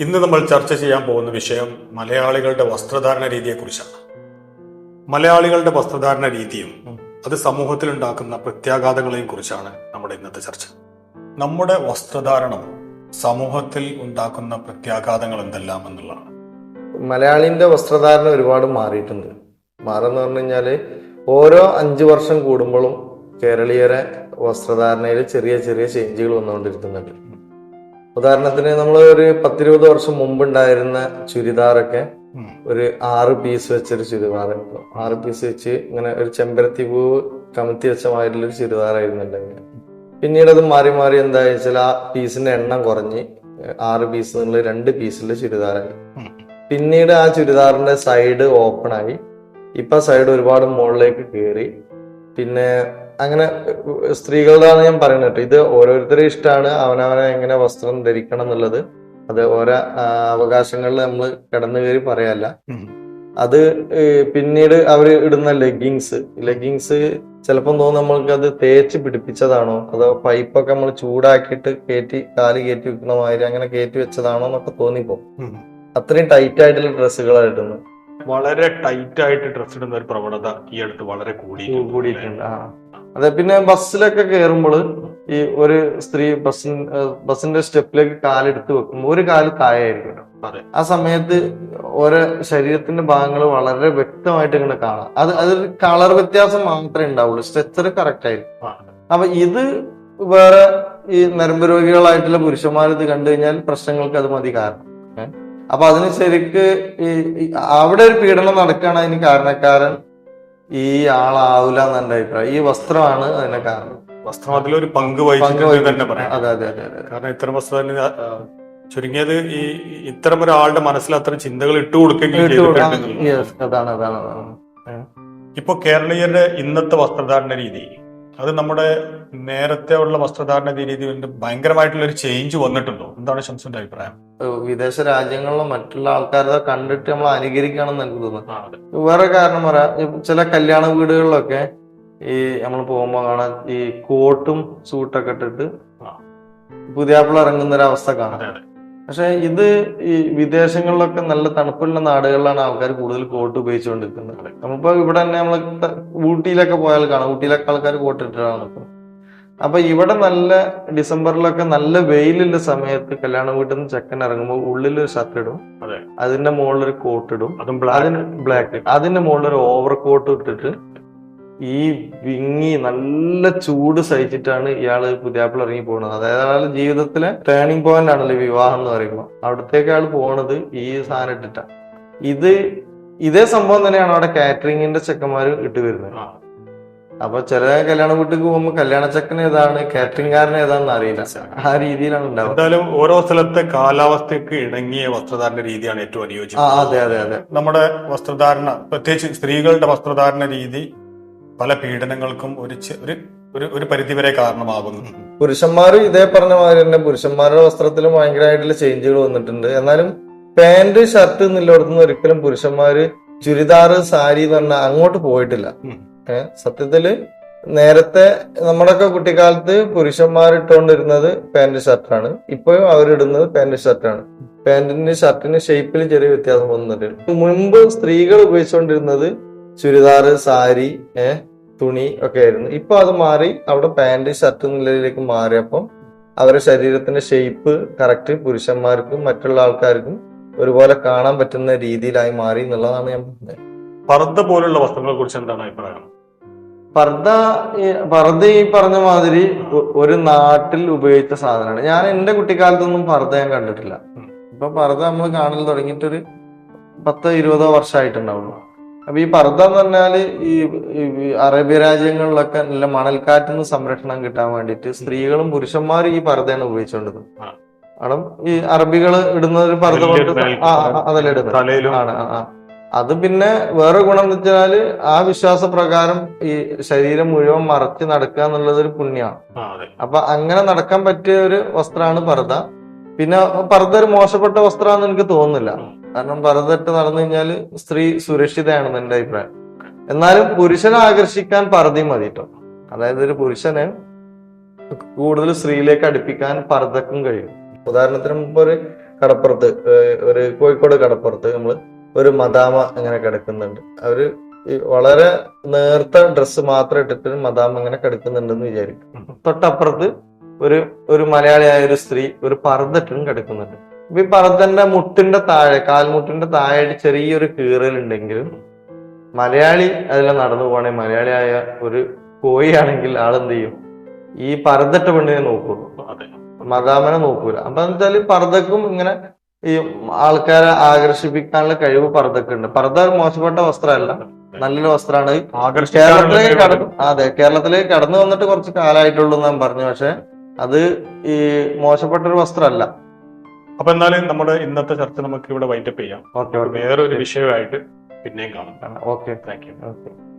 ഇന്ന് നമ്മൾ ചർച്ച ചെയ്യാൻ പോകുന്ന വിഷയം മലയാളികളുടെ വസ്ത്രധാരണ രീതിയെക്കുറിച്ചാണ്. മലയാളികളുടെ വസ്ത്രധാരണ രീതിയും അത് സമൂഹത്തിൽ ഉണ്ടാക്കുന്ന പ്രത്യാഘാതങ്ങളെയും കുറിച്ചാണ് നമ്മുടെ ഇന്നത്തെ ചർച്ച. നമ്മുടെ വസ്ത്രധാരണം സമൂഹത്തിൽ ഉണ്ടാക്കുന്ന പ്രത്യാഘാതങ്ങൾ എന്തെല്ലാം എന്നുള്ളതാണ്. മലയാളിന്റെ വസ്ത്രധാരണം ഒരുപാട് മാറിയിട്ടുണ്ട്. മാറെന്ന് പറഞ്ഞു കഴിഞ്ഞാൽ ഓരോ അഞ്ചു വർഷം കൂടുമ്പോഴും കേരളീയരെ വസ്ത്രധാരണയിൽ ചെറിയ ചെറിയ ചേഞ്ചുകൾ വന്നുകൊണ്ടിരിക്കുന്നുണ്ട്. ഉദാഹരണത്തിന് നമ്മൾ ഒരു പത്തിരുപത് വർഷം മുമ്പ് ഉണ്ടായിരുന്ന ചുരിദാറൊക്കെ ഒരു ആറ് പീസ് വെച്ചൊരു ചുരിദാർ ആറ് പീസ് വെച്ച് ഇങ്ങനെ ഒരു ചെമ്പരത്തി പൂവ് കമത്തി വെച്ച മാതിരിയുള്ള ഒരു ചുരിദാറായിരുന്നുണ്ടെങ്കിൽ. പിന്നീട് അത് മാറി മാറി എന്താ വെച്ചാൽ ആ പീസിന്റെ എണ്ണം കുറഞ്ഞ് ആറ് പീസ് എന്നുള്ള രണ്ട് പീസിലെ ചുരിദാറായി. പിന്നീട് ആ ചുരിദാറിന്റെ സൈഡ് ഓപ്പൺ ആയി. ഇപ്പൊ സൈഡ് ഒരുപാട് മുകളിലേക്ക് കയറി പിന്നെ അങ്ങനെ സ്ത്രീകളുടെയാണ് ഞാൻ പറയുന്നത് കേട്ടോ. ഇത് ഓരോരുത്തരുടെ ഇഷ്ടമാണ് അവനവനെ എങ്ങനെ വസ്ത്രം ധരിക്കണം എന്നുള്ളത്. അത് ഓരോ അവകാശങ്ങളിൽ നമ്മൾ കടന്നു കയറി പറയാല്ല. അത് പിന്നീട് അവർ ഇടുന്ന ലെഗിങ്സ് ലെഗിങ്സ് ചിലപ്പം തോന്നും നമ്മൾക്ക് അത് തേച്ച് പിടിപ്പിച്ചതാണോ? അതോ പൈപ്പൊക്കെ നമ്മൾ ചൂടാക്കിയിട്ട് കയറ്റി കാൽ കയറ്റി വെക്കുന്ന മാതിരി അങ്ങനെ കയറ്റി വെച്ചതാണോ എന്നൊക്കെ തോന്നിപ്പോ. അത്രയും ടൈറ്റ് ആയിട്ടുള്ള ഡ്രസ്സുകളാണ് ഇടുന്നത്. വളരെ ടൈറ്റ് ആയിട്ട് ഡ്രസ് ഇടുന്ന ഒരു പ്രവണത ഈ അടുത്ത് വളരെ കൂടി കൂടിയിട്ടുണ്ട്. അതെ പിന്നെ ബസ്സിലൊക്കെ കയറുമ്പോൾ ഈ ഒരു സ്ത്രീ ബസ്സിൻ ബസ്സിന്റെ സ്റ്റെപ്പിലേക്ക് കാലെടുത്ത് വെക്കുമ്പോൾ ഒരു കാൽ താഴെയായിരിക്കും അതെ. ആ സമയത്ത് ഓരോ ശരീരത്തിന്റെ ഭാഗങ്ങൾ വളരെ വ്യക്തമായിട്ട് ഇങ്ങനെ കാണാം. അത് അതൊരു കളർ വ്യത്യാസം മാത്രമേ ഉണ്ടാവുള്ളൂ. സ്ട്രെച്ചർ കറക്റ്റ് ആയിരിക്കും. അപ്പൊ ഇത് വേറെ ഈ നരമ്പ് രോഗികളായിട്ടുള്ള പുരുഷന്മാർ ഇത് കണ്ടു കഴിഞ്ഞാൽ പ്രശ്നങ്ങൾക്ക് അത് മതി കാരണം? അപ്പൊ അതിന് ശരിക്ക് ഈ ഈ അവിടെ ഒരു പീഡനം നടക്കുകയാണ് അതിന് കാരണക്കാരൻ. ഈ ആളാവില്ല എന്നെ അഭിപ്രായം. ഈ വസ്ത്രമാണ് അതിന്റെ കാരണം. വസ്ത്രം അതിലൊരു പങ്ക് വഹിച്ചിട്ടുണ്ട് തന്നെ പറയാം. അതെ അതെ അതെ കാരണം ഇത്തരം വസ്ത്രം ചുരുങ്ങിയത് ഈ ഇത്തരം ഒരാളുടെ മനസ്സിൽ അത്തരം ചിന്തകൾ ഇട്ടു കൊടുക്കുകയും ചെയ്തിട്ടുണ്ട് എന്നുള്ളതാണ്. Yes, അതാണ് അതാണ് അതാണ്. ഇപ്പൊ കേരളീയരുടെ ഇന്നത്തെ വസ്ത്രധാരണ രീതി. അത് നമ്മുടെ നേരത്തെ ഉള്ള വസ്ത്രധാരണ രീതി ഭയങ്കരമായിട്ടുള്ള ഒരു ചേഞ്ച് വന്നിട്ടുണ്ടോ? എന്താണ് ശംസുന്റെ അഭിപ്രായം? വിദേശ രാജ്യങ്ങളിലും മറ്റുള്ള ആൾക്കാരെ കണ്ടിട്ട് നമ്മൾ അനുകരിക്കുകയാണെന്ന് എനിക്ക് തോന്നുന്നു. വേറെ കാരണം പറയാം. ചില കല്യാണ വീടുകളിലൊക്കെ ഈ നമ്മൾ പോകുമ്പോ കാണാൻ ഈ കോട്ടും സൂട്ടൊക്കെ ഇട്ടിട്ട്. പുതിയാപ്പിള ഇറങ്ങുന്ന ഒരു അവസ്ഥ കാണാം. പക്ഷെ ഇത് ഈ വിദേശങ്ങളിലൊക്കെ നല്ല തണുപ്പുള്ള നാടുകളിലാണ് ആൾക്കാർ കൂടുതൽ കോട്ട് ഉപയോഗിച്ചുകൊണ്ടിരിക്കുന്നത്. നമ്മളിപ്പോ ഇവിടെ തന്നെ നമ്മൾ ഊട്ടിയിലൊക്കെ പോയാൽ കാണാം. ഊട്ടിയിലൊക്കെ ആൾക്കാർ കോട്ട് ഇട്ടിട്ടാണ് നിൽക്കുന്നത് അപ്പൊ ഇവിടെ നല്ല ഡിസംബറിലൊക്കെ നല്ല വെയിലുള്ള സമയത്ത് കല്യാണ വീട്ടിൽ നിന്ന് ചെക്കൻ ഇറങ്ങുമ്പോൾ ഉള്ളിൽ ഒരു ഷർട്ട് ഇടും. അതെ. അതിന്റെ മുകളിൽ ഒരു കോട്ട് ഇടും. അതും ബ്ലാക്ക് ബ്ലാക്ക് അതിന്റെ മുകളിൽ ഒരു ഓവർ കോട്ട് ഇട്ടിട്ട് ഈ വിങ്ങി നല്ല ചൂട് സഹിച്ചിട്ടാണ് ഇയാൾ പുതിയാപ്പിൾ ഇറങ്ങി പോകുന്നത്. അതായത് അയാളുടെ ജീവിതത്തിലെ ടേണിംഗ് പോയിന്റ് ആണല്ലോ വിവാഹം എന്ന് പറയുമ്പോൾ. അവിടത്തേക്ക് അയാൾ പോണത് ഈ സാധനം ഇട്ടിട്ടാ. ഇത് ഇതേ സംഭവം തന്നെയാണ് അവിടെ കാറ്ററിംഗിന്റെ ചെക്കന്മാര് ഇട്ട് വരുന്നത്. അപ്പൊ ചില കല്യാണ വീട്ടിലേക്ക് പോകുമ്പോൾ കല്യാണ ചെക്കൻ ഏതാണ് കാറ്ററിംഗുകാരൻ ഏതാണെന്ന് അറിയില്ല. ആ രീതിയിലാണ് ഉണ്ടാവുക. എന്തായാലും ഓരോ സ്ഥലത്തെ കാലാവസ്ഥയ്ക്ക് ഇണങ്ങിയ വസ്ത്രധാരണ രീതിയാണ് ഏറ്റവും അനുയോജ്യം. അതെ അതെ അതെ. നമ്മുടെ വസ്ത്രധാരണ പ്രത്യേകിച്ച് സ്ത്രീകളുടെ വസ്ത്രധാരണ രീതി പല പീഡനങ്ങൾക്കും ഒരു ഒരു ഒരു പരിധിവരെ കാരണമാകുന്നു. പുരുഷന്മാരും ഇതേ പറഞ്ഞ മാതിരി തന്നെ പുരുഷന്മാരുടെ വസ്ത്രത്തിലും ഭയങ്കരമായിട്ടുള്ള ചേഞ്ചുകൾ വന്നിട്ടുണ്ട്. എന്നാലും പാന്റ് ഷർട്ട് എന്നുള്ളിടത്തുനിന്ന് ഒരിക്കലും പുരുഷന്മാര് ചുരിദാറ് സാരി എന്ന് പറഞ്ഞാൽ അങ്ങോട്ട് പോയിട്ടില്ല. സത്യത്തിൽ നേരത്തെ നമ്മുടെയൊക്കെ കുട്ടിക്കാലത്ത് പുരുഷന്മാർ ഇട്ടുകൊണ്ടിരുന്നത് പാന്റ് ഷർട്ടാണ് ഇപ്പോഴും അവരിടുന്നത് പാന്റ് ഷർട്ടാണ് പാന്റിന്റെ ഷർട്ടിന്റെ ഷേപ്പിൽ ചെറിയ വ്യത്യാസം വന്നിട്ടുണ്ട്. മുൻപ് സ്ത്രീകൾ ഉപയോഗിച്ചുകൊണ്ടിരുന്നത് ചുരിദാറ് സാരി ഏഹ് തുണി ഒക്കെ ആയിരുന്നു. ഇപ്പൊ അത് മാറി അവിടെ പാന്റ് ഷർട്ട് നിലയിലേക്ക് മാറിയപ്പം അവരുടെ ശരീരത്തിന്റെ ഷേപ്പ് കറക്റ്റ് പുരുഷന്മാർക്കും മറ്റുള്ള ആൾക്കാർക്കും ഒരുപോലെ കാണാൻ പറ്റുന്ന രീതിയിലായി മാറി എന്നുള്ളതാണ് ഞാൻ പറഞ്ഞത്. പർദ്ദ പോലുള്ള വസ്ത്രങ്ങളെ കുറിച്ച് എന്താണ് അഭിപ്രായം? പർദ്ദ പർദ്ദ ഈ പറഞ്ഞ മാതിരി ഒരു നാട്ടിൽ ഉപയോഗിച്ച സാധനമാണ്. ഞാൻ എന്റെ കുട്ടിക്കാലത്തൊന്നും പർദ്ദ ഞാൻ കണ്ടിട്ടില്ല. ഇപ്പൊ പർദ്ദ നമ്മൾ കാണൽ തുടങ്ങിയിട്ടൊരു പത്തോ ഇരുപതോ വർഷമായിട്ടുണ്ടാവുള്ളൂ അപ്പൊ ഈ പർദ്ദ എന്ന് പറഞ്ഞാൽ ഈ അറേബ്യ രാജ്യങ്ങളിലൊക്കെ നല്ല മണൽക്കാറ്റിന് സംരക്ഷണം കിട്ടാൻ വേണ്ടിയിട്ട് സ്ത്രീകളും പുരുഷന്മാരും ഈ പർദ്ദയാണ് ഉപയോഗിച്ചുകൊണ്ടിരുന്നത്. കാരണം ഈ അറബികൾ ഇടുന്ന ഒരു പർദ്ദ അതല്ല ഇടുന്നത്. അത് പിന്നെ വേറെ ഗുണം എന്ന് വെച്ചാൽ ആ വിശ്വാസപ്രകാരം ഈ ശരീരം മുഴുവൻ മറച്ച് നടക്കുക എന്നുള്ളത് ഒരു പുണ്യമാണ്. അപ്പൊ അങ്ങനെ നടക്കാൻ പറ്റിയ ഒരു വസ്ത്രമാണ് പർദ്ദ. പിന്നെ പർദ്ദ ഒരു മോശപ്പെട്ട വസ്ത്രമാണെന്ന് എനിക്ക് തോന്നുന്നില്ല. കാരണം പർദ്ദ നടന്നു കഴിഞ്ഞാൽ സ്ത്രീ സുരക്ഷിതയാണെന്ന് എന്റെ അഭിപ്രായം. എന്നാലും പുരുഷനെ ആകർഷിക്കാൻ പർദ്ദയും മതി അതായത് ഒരു പുരുഷനെ കൂടുതൽ സ്ത്രീയിലേക്ക് അടുപ്പിക്കാൻ പർദ്ദക്കും കഴിയും. ഉദാഹരണത്തിന് ഒരു കടപ്പുറത്ത് ഒരു കോഴിക്കോട് കടപ്പുറത്ത് നമ്മൾ ഒരു മദാമ ഇങ്ങനെ കിടക്കുന്നുണ്ട്. അവർ വളരെ നേർത്ത ഡ്രസ്സ് മാത്രം ഇട്ടിട്ട് മദാമ ഇങ്ങനെ കിടക്കുന്നുണ്ടെന്ന് വിചാരിക്കും. തൊട്ടപ്പുറത്ത് ഒരു ഒരു മലയാളിയായ ഒരു സ്ത്രീ ഒരു പർദ്ദറ്റും കിടക്കുന്നുണ്ട്. ഈ പറത്തന്റെ മുട്ടിന്റെ താഴെ കാൽമുട്ടിന്റെ താഴെ ചെറിയൊരു കീറലുണ്ടെങ്കിലും മലയാളി അതിലെ നടന്നു പോകണേ മലയാളിയായ ഒരു കോഴിയാണെങ്കിൽ ആളെന്ത് ചെയ്യും ഈ പറത്തട്ട പെണ്ണിനെ നോക്കുള്ളൂ മദാമനെ നോക്കൂല. അപ്പൊ എന്താ പർദ്ദക്കും ഇങ്ങനെ ഈ ആൾക്കാരെ ആകർഷിപ്പിക്കാനുള്ള കഴിവ് പർദ്ദക്ക് ഉണ്ട് പർദ്ദ മോശപ്പെട്ട വസ്ത്രമല്ല. നല്ലൊരു വസ്ത്രമാണ്. കേരളത്തിലേക്ക് കടന്നു അതെ കേരളത്തിലേക്ക് കടന്നു വന്നിട്ട് കുറച്ച് കാലമായിട്ടുള്ളൂ ഞാൻ പറഞ്ഞു. പക്ഷെ അത് ഈ മോശപ്പെട്ട ഒരു വസ്ത്രമല്ല. അപ്പൊ എന്നാലും നമ്മുടെ ഇന്നത്തെ ചർച്ച നമുക്ക് ഇവിടെ വൈൻഡപ്പ് ചെയ്യാം. വേറെ വേറൊരു വിഷയമായിട്ട് പിന്നെയും കാണാം. Okay thank you okay